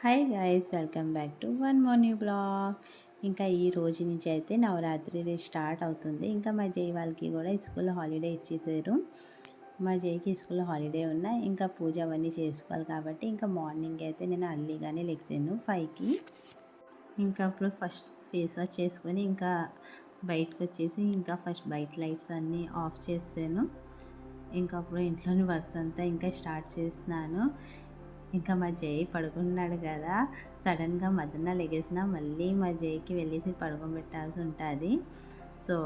Hi guys welcome back to one morning blog ఇంకా ఈ రోజు నుంచి అయితే నవరాత్రి స్టార్ట్ అవుతుంది. ఇంకా మా జై వాళ్ళకి కూడా స్కూల్ హాలిడే ఇచ్చేసారు. మా జైకి స్కూల్ హాలిడే ఉన్నా ఇంకా పూజ అవన్నీ చేసుకోవాలి కాబట్టి ఇంకా మార్నింగ్ అయితే నేను అర్లీగానే లెగ్సాను ఫైవ్కి ఇంకా అప్పుడు ఫస్ట్ ఫేస్ వాష్ చేసుకొని ఇంకా బయటకు వచ్చేసి ఇంకా ఫస్ట్ బయట లైట్స్ అన్నీ ఆఫ్ చేసాను. ఇంకా అప్పుడు ఇంట్లోని వర్క్స్ అంతా ఇంకా స్టార్ట్ చేస్తున్నాను. ఇంకా మా జై పడుకున్నాడు కదా సడన్గా మదన లెగేసిన మళ్ళీ మా జైకి వెళ్ళేసి పడుకోబెట్టాల్సి ఉంటుంది. సో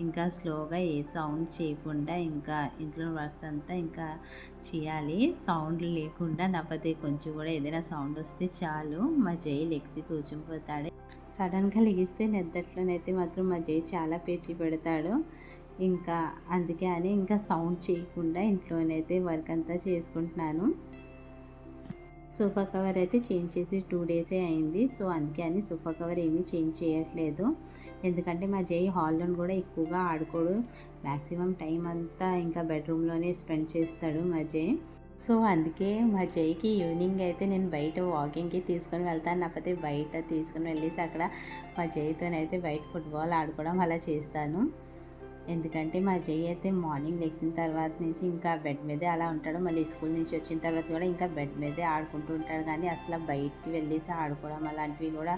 ఇంకా స్లోగా ఏ సౌండ్ చేయకుండా ఇంకా ఇంట్లో వర్క్స్ అంతా ఇంకా చేయాలి. సౌండ్ లేకుండా నాపతి కొంచెం కూడా ఏదైనా సౌండ్ వస్తే చాలు. మా జై లెగ్సి కూర్చునిపోతాడు సడన్గా లెగిస్తే నిద్దట్లోనైతే మాత్రం మా జై చాలా పేచి పెడతాడు. ఇంకా అందుకే అని ఇంకా సౌండ్ చేయకుండా ఇంట్లోనైతే వర్క్ అంతా చేసుకుంటున్నాను. సోఫా కవర్ అయితే చేంజ్ చేసి టూ డేసే అయింది. సో అందుకే అని సోఫా కవర్ ఏమీ చేంజ్ చేయట్లేదు. ఎందుకంటే మా జై హాల్లో కూడా ఎక్కువగా ఆడుకోడు. మ్యాక్సిమం టైం అంతా ఇంకా బెడ్రూమ్లోనే స్పెండ్ చేస్తాడు మా జై. సో అందుకే మా జైకి ఈవినింగ్ అయితే నేను బయట వాకింగ్కి తీసుకొని వెళ్తాను. లేకపోతే బయట తీసుకొని వెళ్ళేసి అక్కడ మా జైతోనైతే బయట ఫుట్బాల్ ఆడుకోవడం అలా చేస్తాను. ఎందుకంటే మా జై అయితే మార్నింగ్ లెగ్సిన తర్వాత నుంచి ఇంకా బెడ్ మీదే అలా ఉంటాడు. మళ్ళీ స్కూల్ నుంచి వచ్చిన తర్వాత కూడా ఇంకా బెడ్ మీదే ఆడుకుంటూ ఉంటాడు. కానీ అసలు బయటికి వెళ్ళేసి ఆడుకోవడం అలాంటివి కూడా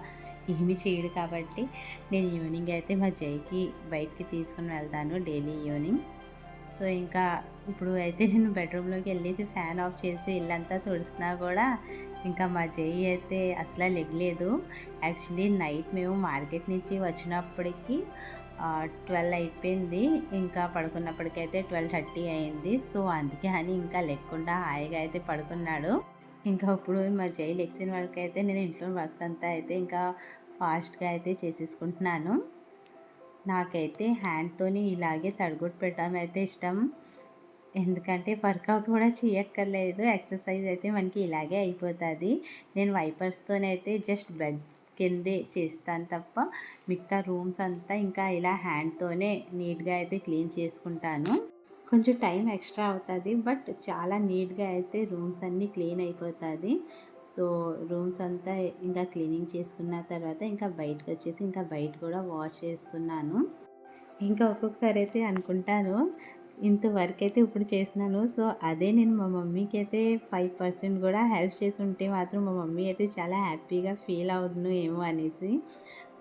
ఏమి చేయడు కాబట్టి నేను ఈవినింగ్ అయితే మా జైకి బయటికి తీసుకుని వెళ్తాను డైలీ ఈవినింగ్. సో ఇంకా ఇప్పుడు అయితే నేను బెడ్రూమ్లోకి వెళ్ళేసి ఫ్యాన్ ఆఫ్ చేసి ఇల్లంతా తుడిసినా కూడా ఇంకా మా జై అయితే అసలు లెగలేదు. యాక్చువల్లీ నైట్ మేము మార్కెట్ నుంచి వచ్చినప్పటికీ ట్వెల్వ్ అయిపోయింది. ఇంకా పడుకున్నప్పటికైతే ట్వెల్వ్ థర్టీ అయింది. సో అందుకే అని ఇంకా లేకుండా హాయిగా అయితే పడుకున్నాడు. ఇంకా ఇప్పుడు మా జై లెక్సిన వరకు అయితే నేను ఇంట్లో వర్క్స్ అంతా అయితే ఇంకా ఫాస్ట్గా అయితే చేసేసుకుంటున్నాను. నాకైతే హ్యాండ్తోని ఇలాగే తడిగుడ్డు పెట్టడం అయితే ఇష్టం. ఎందుకంటే వర్కౌట్ కూడా చేయక్కర్లేదు. ఎక్సర్సైజ్ అయితే మనకి ఇలాగే అయిపోతుంది. నేను వైపర్స్తోనైతే జస్ట్ బెడ్ కిందే చేస్తాను తప్ప మిగతా రూమ్స్ అంతా ఇంకా ఇలా హ్యాండ్తోనే నీట్గా అయితే క్లీన్ చేసుకుంటాను. కొంచెం టైం ఎక్స్ట్రా అవుతుంది బట్ చాలా నీట్గా అయితే రూమ్స్ అన్నీ క్లీన్ అయిపోతుంది. సో రూమ్స్ అంతా ఇంకా క్లీనింగ్ చేసుకున్న తర్వాత ఇంకా బయటకు వచ్చేసి ఇంకా బయట కూడా వాష్ చేసుకున్నాను. ఇంకా ఒక్కొక్కసారి అయితే అనుకుంటాను ఇంత వర్క్ అయితే ఇప్పుడు చేస్తున్నాను. సో అదే నేను మా మమ్మీకి అయితే ఫైవ్ పర్సెంట్ కూడా హెల్ప్ చేసి ఉంటే మాత్రం మా మమ్మీ అయితే చాలా హ్యాపీగా ఫీల్ అవుతును ఏమో అనేసి.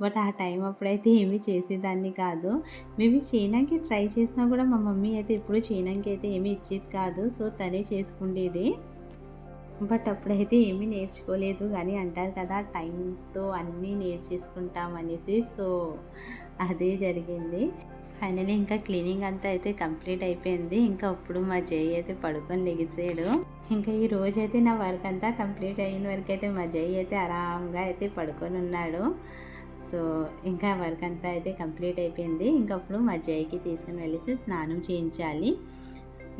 బట్ ఆ టైం అప్పుడైతే ఏమీ చేసేదాన్ని కాదు. మేబీ చేయడానికి ట్రై చేసినా కూడా మా మమ్మీ అయితే ఎప్పుడు చేయడానికి అయితే ఏమీ ఇచ్చేది కాదు. సో తనే చేసుకుండేది. బట్ అప్పుడైతే ఏమీ నేర్చుకోలేదు కానీ అంటారు కదా టైంతో అన్నీ నేర్చేసుకుంటాం అనేసి. సో అదే జరిగింది. ఫైనలీ ఇంకా క్లీనింగ్ అంతా అయితే కంప్లీట్ అయిపోయింది. ఇంకా ఇప్పుడు మా జై అయితే పడుకొని లెగిసాడు. ఇంకా ఈ రోజు అయితే నా వర్క్ అంతా కంప్లీట్ అయిన వరకు అయితే మా జై అయితే ఆరాంగా అయితే పడుకొని ఉన్నాడు. సో ఇంకా వర్క్ అంతా అయితే కంప్లీట్ అయిపోయింది. ఇంకా అప్పుడు మా జైకి తీసుకుని వెళ్ళేసి స్నానం చేయించాలి.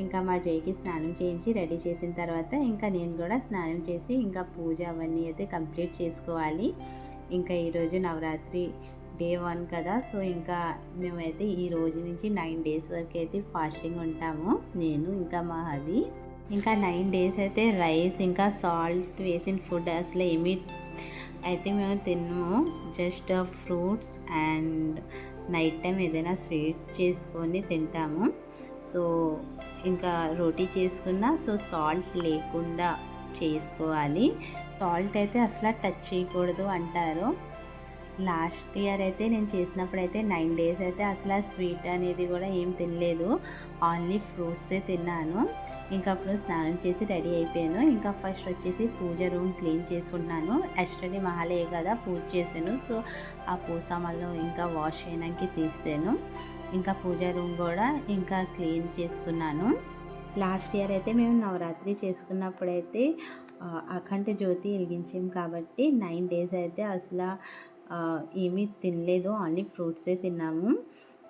ఇంకా మా జైకి స్నానం చేయించి రెడీ చేసిన తర్వాత ఇంకా నేను కూడా స్నానం చేసి ఇంకా పూజ అవన్నీ అయితే కంప్లీట్ చేసుకోవాలి. ఇంకా ఈరోజు నవరాత్రి డే వన్ కదా. సో ఇంకా మేమైతే ఈ రోజు నుంచి నైన్ డేస్ వరకు అయితే ఫాస్టింగ్ ఉంటాము. నేను ఇంకా మా హవి. ఇంకా నైన్ డేస్ అయితే రైస్ ఇంకా సాల్ట్ వేసిన ఫుడ్ అసలు ఏమి అయితే మేము తిన్నాము just fruits and night time ఏదైనా స్వీట్ చేసుకొని తింటాము. సో ఇంకా రోటీ చేసుకున్నా సో సాల్ట్ లేకుండా చేసుకోవాలి. సాల్ట్ అయితే అసలు టచ్ చేయకూడదు అంటారు. లాస్ట్ ఇయర్ అయితే నేను చేసినప్పుడు అయితే నైన్ డేస్ అయితే అసలు స్వీట్ అనేది కూడా ఏం తినలేదు. ఓన్లీ ఫ్రూట్సే తిన్నాను. ఇంకా అప్పుడు స్నానం చేసి రెడీ అయిపోయాను. ఇంకా ఫస్ట్ వచ్చేసి పూజ రూమ్ క్లీన్ చేసుకున్నాను ఎస్టర్డే మహాలయ కదా పూజ చేశాను. సో ఆ పూసమల్లో ఇంకా వాష్ చేయడానికి తీసాను. ఇంకా పూజ రూమ్ కూడా ఇంకా క్లీన్ చేసుకున్నాను. లాస్ట్ ఇయర్ అయితే మేము నవరాత్రి చేసుకున్నప్పుడైతే అఖండ జ్యోతి వెలిగించాం కాబట్టి నైన్ డేస్ అయితే అసలు ఏమీ తినలేదు. ఓన్లీ ఫ్రూట్సే తిన్నాము.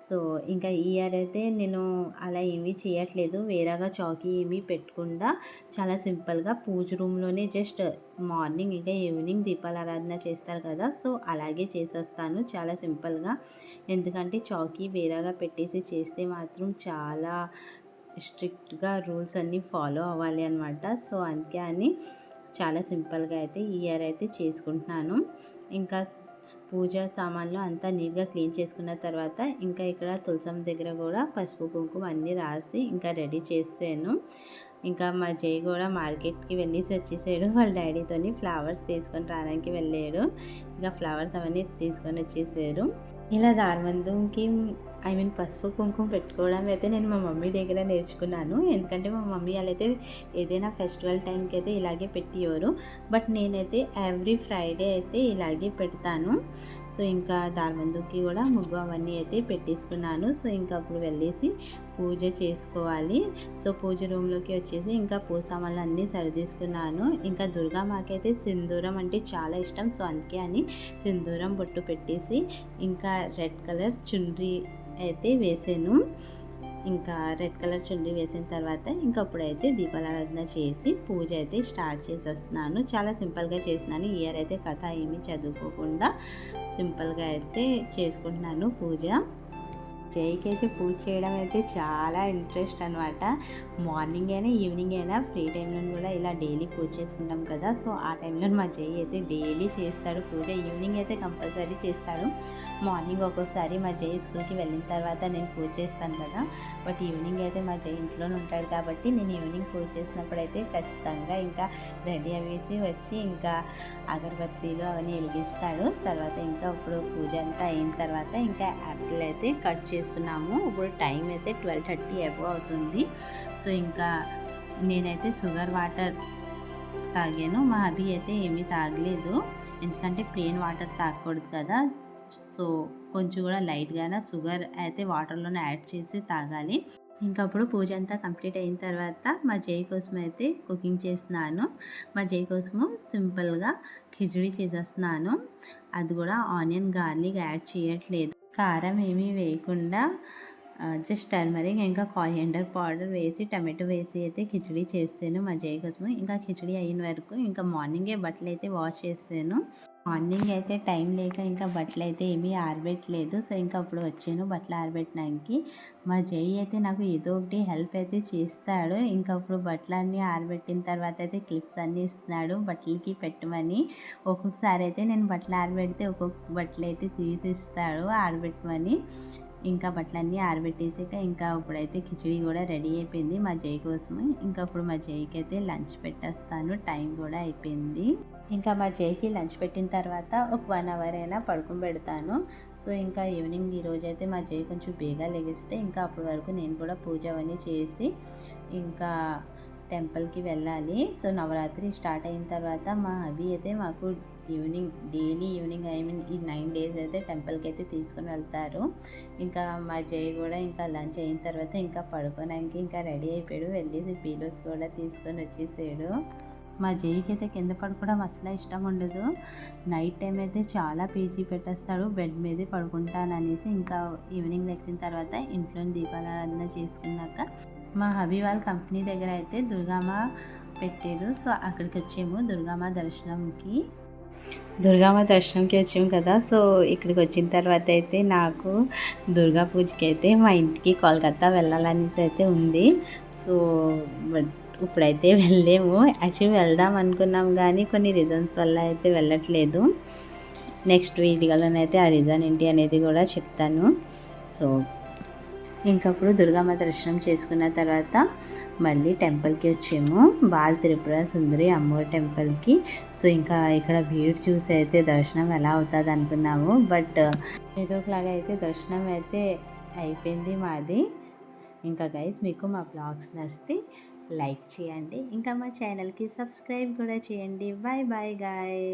సో ఇంకా ఈ ఇయర్ అయితే నేను అలా ఏమీ చేయట్లేదు. వేరేగా చాకీ ఏమీ పెట్టకుండా చాలా సింపుల్గా పూజ రూమ్లోనే జస్ట్ మార్నింగ్ ఇంకా ఈవినింగ్ దీపాల ఆరాధన చేస్తారు కదా. సో అలాగే చేసేస్తాను చాలా సింపుల్గా. ఎందుకంటే చాకీ వేరేగా పెట్టేసి చేస్తే మాత్రం చాలా స్ట్రిక్ట్గా రూల్స్ అన్నీ ఫాలో అవ్వాలి అనమాట సో అందుకే అని చాలా సింపుల్గా అయితే ఈ ఇయర్ అయితే చేసుకుంటున్నాను. ఇంకా పూజ సామాన్లు అంతా నీట్గా క్లీన్ చేసుకున్న తర్వాత ఇంకా ఇక్కడ తులసం దగ్గర కూడా పసుపు కుంకుమ అన్నీ రాసి ఇంకా రెడీ చేస్తాను ఇంకా మా జై కూడా మార్కెట్కి వెళ్ళేసి వచ్చేసాడు. వాళ్ళ డాడీతోని ఫ్లవర్స్ తీసుకొని రావడానికి వెళ్ళాడు. ఇంకా ఫ్లవర్స్ అవన్నీ తీసుకొని వచ్చేసారు. ఇలా దారిమందుకి ఐ మీన్ పసుపు కుంకుమ పెట్టుకోవడం అయితే నేను మా మమ్మీ దగ్గర నేర్చుకున్నాను. ఎందుకంటే మా మమ్మీ వాళ్ళైతే ఏదైనా ఫెస్టివల్ టైంకి అయితే ఇలాగే పెట్టేవారు బట్ నేనైతే ఎవ్రీ ఫ్రైడే అయితే ఇలాగే పెడతాను. సో ఇంకా దారిమందుకి కూడా ముగ్గు అవన్నీ అయితే పెట్టేసుకున్నాను. సో ఇంకా అప్పుడు వెళ్ళేసి పూజ చేసుకోవాలి. సో పూజ రూమ్లోకి వచ్చేసి ఇంకా పూ సామాన్లు అన్నీ సరిదీసుకున్నాను. ఇంకా దుర్గామాకైతే సింధూరం అంటే చాలా ఇష్టం. సో అందుకే అని సింధూరం బొట్టు పెట్టేసి ఇంకా రెడ్ కలర్ చుండ్రి అయితే వేసాను. ఇంకా రెడ్ కలర్ చుండి వేసిన తర్వాత ఇంకా అప్పుడైతే దీపారాధన చేసి పూజ అయితే స్టార్ట్ చేసేస్తున్నాను. చాలా సింపుల్గా చేస్తున్నాను. ఇయర్ అయితే కథ ఏమీ చదువుకోకుండా సింపుల్గా అయితే చేసుకుంటున్నాను పూజ. జైకి అయితే పూజ చేయడం అయితే చాలా ఇంట్రెస్ట్ అనమాట మార్నింగ్ అయినా ఈవినింగ్ అయినా ఫ్రీ టైంలో కూడా ఇలా డైలీ పూజ చేసుకుంటాం కదా! సో ఆ టైంలో మా జై అయితే డైలీ చేస్తాడు. పూజ ఈవినింగ్ అయితే కంపల్సరీ చేస్తాడు. మార్నింగ్ ఒక్కొక్కసారి మా జై స్కూల్కి వెళ్ళిన తర్వాత నేను పూజ చేస్తాను కదా బట్ ఈవినింగ్ అయితే మా జై ఇంట్లోనే ఉంటాడు కాబట్టి నేను ఈవినింగ్ పూజ చేసినప్పుడు అయితే ఖచ్చితంగా ఇంకా రెడీ అవేసి వచ్చి ఇంకా అగరబత్తీలు అవన్నీ వెలిగిస్తాడు. తర్వాత ఇంకా ఇప్పుడు పూజ అంతా అయిన తర్వాత ఇంకా యాపిల్ అయితే కట్ చేసుకున్నాము. ఇప్పుడు టైం అయితే ట్వెల్వ్ థర్టీ అబో అవుతుంది. సో ఇంకా నేనైతే షుగర్ వాటర్ తాగాను. మా అభి అయితే ఏమీ తాగలేదు. ఎందుకంటే ప్లెయిన్ వాటర్ తాగకూడదు కదా. సో కొంచెం కూడా లైట్గానే షుగర్ అయితే వాటర్లోనే యాడ్ చేసి తాగాలి. ఇంకా అప్పుడు పూజ అంతా కంప్లీట్ అయిన తర్వాత మా జై కోసం అయితే కుకింగ్ చేస్తున్నాను. మా జై కోసము సింపుల్గా ఖిచడీ చేసేస్తున్నాను. అది కూడా ఆనియన్ గార్లిక్ యాడ్ చేయట్లేదు. కారం ఏమీ వేయకుండా జస్ట్ టర్మరిక్ ఇంకా కారియండర్ పౌడర్ వేసి టమాటో వేసి అయితే కిచడీ చేస్తాను మా జయ కోసము. ఇంకా కిచడీ అయిన వరకు ఇంకా మార్నింగే బట్టలు అయితే వాష్ చేస్తాను. మార్నింగ్ అయితే టైం లేక ఇంకా బట్టలు అయితే ఏమీ ఆరబెట్టలేదు. సో ఇంకా అప్పుడు వచ్చాను బట్టలు ఆరబెట్టడానికి. మా జై అయితే నాకు ఏదో ఒకటి హెల్ప్ అయితే చేస్తాడు. ఇంకా అప్పుడు బట్టలన్నీ ఆరబెట్టిన తర్వాత అయితే క్లిప్స్ అన్నీ ఇస్తున్నాడు బట్టలకి పెట్టమని. ఒక్కొక్కసారి అయితే నేను బట్టలు ఆరబెడితే ఒక్కొక్క బట్టలు అయితే తీసిస్తాడు ఆరబెట్టమని. ఇంకా బట్టలన్నీ ఆరబెట్టేసాక ఇంకా ఇప్పుడైతే కిచడీ కూడా రెడీ అయిపోయింది మా జై కోసము. ఇంకా ఇప్పుడు మా జైకి అయితే లంచ్ పెట్టేస్తాను. టైం కూడా అయిపోయింది. ఇంకా మా జైకి లంచ్ పెట్టిన తర్వాత ఒక వన్ అవర్ అయినా పడుకుని పెడతాను. సో ఇంకా ఈవినింగ్ ఈరోజు అయితే మా జై కొంచెం బేగా లెగిస్తే ఇంకా అప్పటి వరకు నేను కూడా పూజ అవన్నీ చేసి ఇంకా టెంపుల్కి వెళ్ళాలి. సో నవరాత్రి స్టార్ట్ అయిన తర్వాత మా అభి అయితే మాకు evening daily evening I mean ఈ నైన్ డేస్ అయితే టెంపుల్కి అయితే తీసుకుని వెళ్తారు. ఇంకా మా జై కూడా ఇంకా లంచ్ అయిన తర్వాత ఇంకా పడుకోవడానికి ఇంకా రెడీ అయిపోయాడు. వెళ్ళేసి పీలోస్ కూడా తీసుకొని వచ్చేసాడు. మా జైకి అయితే కింద పడుకోవడం అసలు ఇష్టం ఉండదు. నైట్ టైం అయితే చాలా పీజీ పెట్టేస్తాడు. బెడ్ మీదే పడుకుంటాననేసి ఇంకా ఈవినింగ్ లెక్సిన తర్వాత ఇంట్లో దీపారాధన చేసుకున్నాక మా హబీ వాళ్ళ కంపెనీ దగ్గర అయితే దుర్గామ పెట్టారు సో అక్కడికి వచ్చాము దుర్గామ దర్శనంకి. దుర్గామ దర్శనంకి వచ్చాము కదా. సో ఇక్కడికి వచ్చిన తర్వాత అయితే నాకు దుర్గా పూజకి అయితే మా ఇంటికి కోల్కత్తా వెళ్ళాలనేది అయితే ఉంది. సో ఇప్పుడైతే వెళ్ళలేము యాక్చువల్లీ వెళ్దాం అనుకున్నాం కానీ కొన్ని రీజన్స్ వల్ల అయితే వెళ్ళట్లేదు. నెక్స్ట్ వీడియోలోనైతే ఆ రీజన్ ఏంటి అనేది కూడా చెప్తాను. సో ఇంకప్పుడు దుర్గమ్మ దర్శనం చేసుకున్న తర్వాత మళ్ళీ టెంపుల్కి వచ్చాము. బాల త్రిపుర సుందరి అమ్మవారి టెంపుల్కి. సో ఇంకా ఇక్కడ భీడ్ చూసి అయితే దర్శనం ఎలా అవుతుంది అనుకున్నాము. బట్ ఏదో ఒకలాగా అయితే దర్శనం అయితే అయిపోయింది మాది. ఇంకా గైస్ మీకు మా బ్లాగ్స్ నచ్చితే లైక్ చేయండి. ఇంకా మా ఛానల్కి సబ్స్క్రైబ్ కూడా చేయండి. Bye bye guy